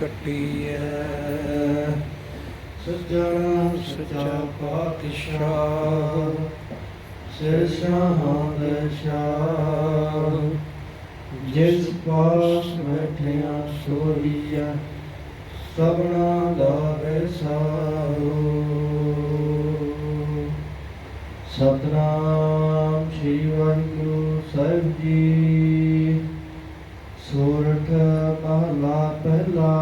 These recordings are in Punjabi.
ਕੱਟੀ ਐ ਸੱਜਣਾ ਸੱਚਾ ਪਾਤਸ਼ਾਹ ਸਿਰ ਸ਼ਾਹਾਂ ਦੇ ਸ਼ਾਹ ਜਿਸ ਪਾਸ ਬੈਠਿਆ ਸੋਈਆ ਸਭਨਾ ਦਾ ਰਸਾਓ ਸਤਨਾਮ ਸ੍ਰੀ ਵਾਹਿਗੁਰੂ ਸਾਹਿਬ ਜੀ। ਸੋਰਠ ਮਹਲਾ ਪਹਿਲਾ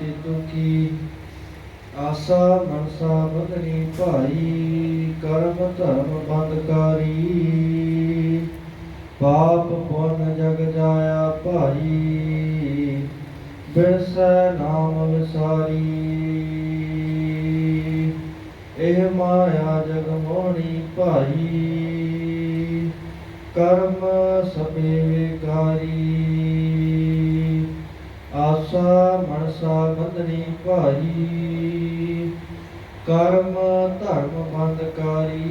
ਤਿਤੁ ਕੀ। ਆਸਾ ਮਨਸਾ ਬਦਨੀ ਭਾਈ, ਕਰਮ ਧਰਮ ਬੰਦਕਾਰੀ ਪਾਪ ਪੁੰਨ ਜਗ ਜਾਇਆ ਭਾਈ, ਬਿਰਸੈ ਨਾਮ ਵਿਸਾਰੀ। ਇਹ ਮਾਇਆ ਜਗ ਮੋਹਣੀ ਭਾਈ। ਕਰਮ ਸਭੇ ਵਿਕਾਰੀ। ਆਸਾ ਮਨਸਾ ਬੰਧਨੀ ਭਾਈ। ਕਰਮ ਧਰਮ ਬੰਦਕਾਰੀ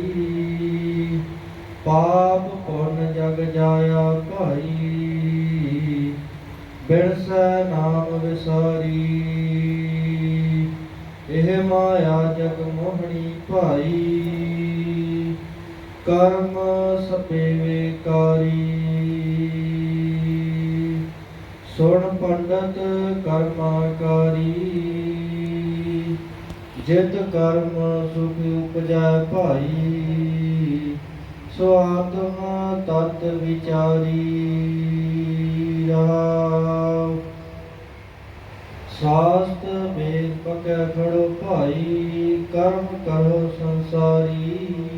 ਪਾਪ ਪੁੰਨ ਜਗ ਜਾਇਆ ਭਾਈ। ਬਿਰਸੈ ਨਾਮ ਵਿਸਾਰੀ। ਇਹ ਮਾਇਆ ਜਗ ਮੋਹਣੀ ਭਾਈ। ਕਰਮ ਸਪੇ ਵਿਕਾਰੀ ਸੁਣ ਪੰਡਤ ਕਰਮਾਕਾਰੀ ਜਿਤ ਕਰਮ ਸੁਖ ਉਪਜੈ ਭਾਈ। ਸੋ ਆਤਮਾ ਤਤ ਵਿਚਾਰੀ। ਰਹਾਉ ਸਾਸਤ ਮੇਲ ਪਕੈ ਖੜੋ ਭਾਈ। ਕਰਮ ਕਰੋ ਸੰਸਾਰੀ।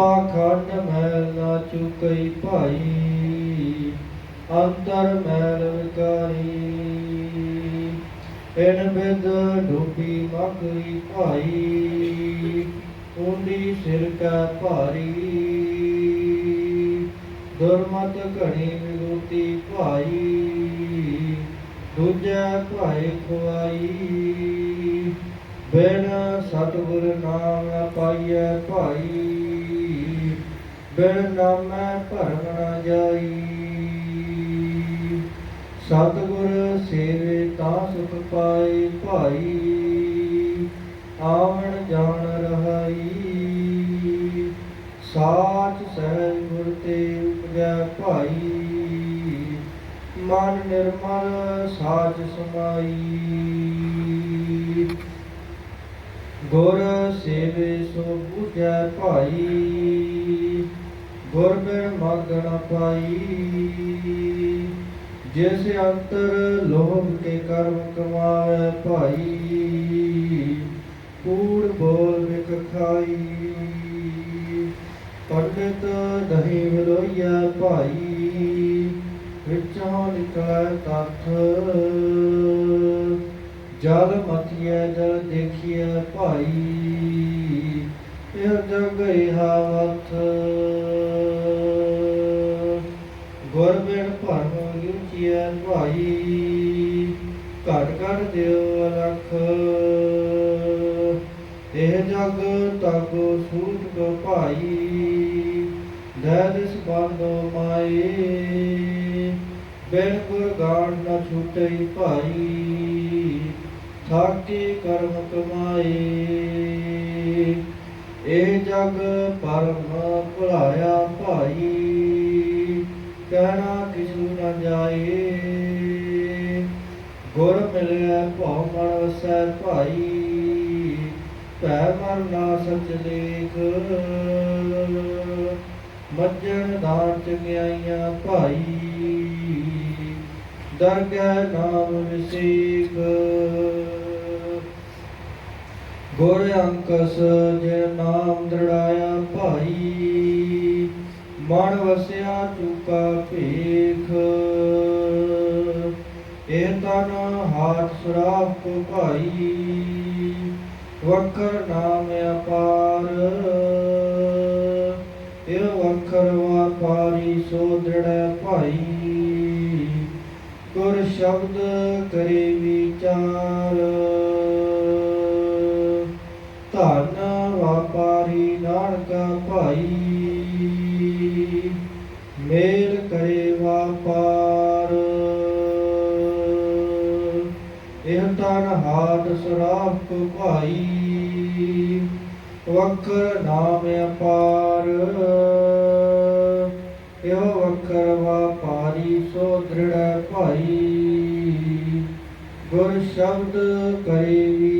ਪਾਖੰਡ ਮੈਲ ਨਾ ਚੁਕਈ ਭਾਈ, ਅੰਤਰ ਮੈਲ ਵਿਕਾਰੀ। ਇਨ ਬਿਦ ਡੂਬੀ ਮਗਰੀ ਭਾਈ, ਉਂਡੀ ਸਿਰ ਕੈ ਭਾਰੀ। ਦੁਰਮਤ ਘਣੀ ਵਿਗੁਤੀ ਭਾਈ, ਦੂਜੈ ਭਾਈ ਖੁਆਈ। ਬਿਨ ਸਤਿਗੁਰ ਨਾਮ ਨਾ ਪਾਈਐ ਭਾਈ। ਬਿਨ ਨਾਮੈ ਭਰਮ ਨਾ ਜਾਈ। ਸਤਿਗੁਰ ਸੇਵੇ ਤਾਂ ਸੁਖ ਪਾਈ ਭਾਈ, ਆਵਣ ਜਾਣ ਰਹਾਈ। ਸਾਚ ਸਹਿਜ ਗੁਰ ਤੇ ਉਪਜੈ ਭਾਈ, ਮਨ ਨਿਰਮਲ ਸਾਚ ਸਮਾਈ। ਗੁਰ ਸੇਵੇ ਸੋ ਬੁਝੈ ਭਾਈ ਗੁਰ ਬਿਨ ਮਗਨ ਪਾਈ। ਜਿਸ ਅੰਤਰ ਲੋਭ ਕੇ ਕਰਮ ਕਮਾਵੇ ਭਾਈ, ਕੂੜ ਬੋਲ ਵਿਕ ਖਾਈ। ਪੰਡਿਤ ਦਹੀਂ ਵਿਲੋਈਆ ਭਾਈ, ਵਿੱਚੋਂ ਨਿਕਲੈ ਤੱਥ। ਜਲ ਮਤੀਐ ਜਲ ਦੇਖੀਏ ਭਾਈ, ਇਹ ਜਗ ਹਾਵਤ ਭਾਈ ਘਟ ਘਟ ਦਿਓ ਅਲਖ। ਇਹ ਜਗ ਤਗ ਸੂਟ ਕੋ ਭਾਈ, ਲੈ ਬੰਦੋ ਮਾਏ। ਬਿਨ ਗੁਰ ਗਾਣ ਨਾ ਛੁਟਈ ਭਾਈ ਥਾਕੇ ਕਰਮ ਕਮਾਏ। ਇਹ ਜਗ ਪਰਮ ਭੁਲਾਇਆ ਭਾਈ। ਕਹਿਣਾ ਕਿਛੂ ਨ ਜਾਏ। ਗੁਰ ਮਿਲਿਆ ਭਉ ਮਨ ਵਸੈ ਭਾਈ, ਭੈ ਮਰ ਨਾ ਸਚ ਲੇਖ। ਮੱਜਣ ਦਾਨ ਚੰਗਿਆਈਆਂ ਭਾਈ ਦਰਗਹਿ ਨਾਮ ਵਿਸੇਕ ਗੁਰ ਅੰਕਸ ਜੇ ਨਾਮ ਦ੍ਰਿੜਾਇਆ ਭਾਈ ਮਨ ਵਸਿਆ ਚੁਕਾ ਭੇਖ। ਇਹ ਤਨ ਹਾਥ ਸੁਰਾਖ ਭਾਈ, ਵਖਰ ਨਾਮ ਅਪਾਰ। ਇਹ ਵਖਰ ਵਾਪਾਰੀ ਸੋ ਦ੍ਰਿੜੈ ਭਾਈ। ਗੁਰ ਸ਼ਬਦ ਕਰੇ ਵਿਚਾਰ। ਮੇਰ ਕਰੇ ਵਾਪਾਰ। ਇਹ ਤਨ ਹਾਟ ਸਰਾਪ ਭਾਈ, ਵਖਰ ਨਾਮ ਅਪਾਰ। ਇਹ ਵਖਰ ਵਾਪਾਰੀ ਸੋ ਦ੍ਰਿੜ ਭਾਈ, ਗੁਰ ਸ਼ਬਦ ਕਰੇ ਵੀ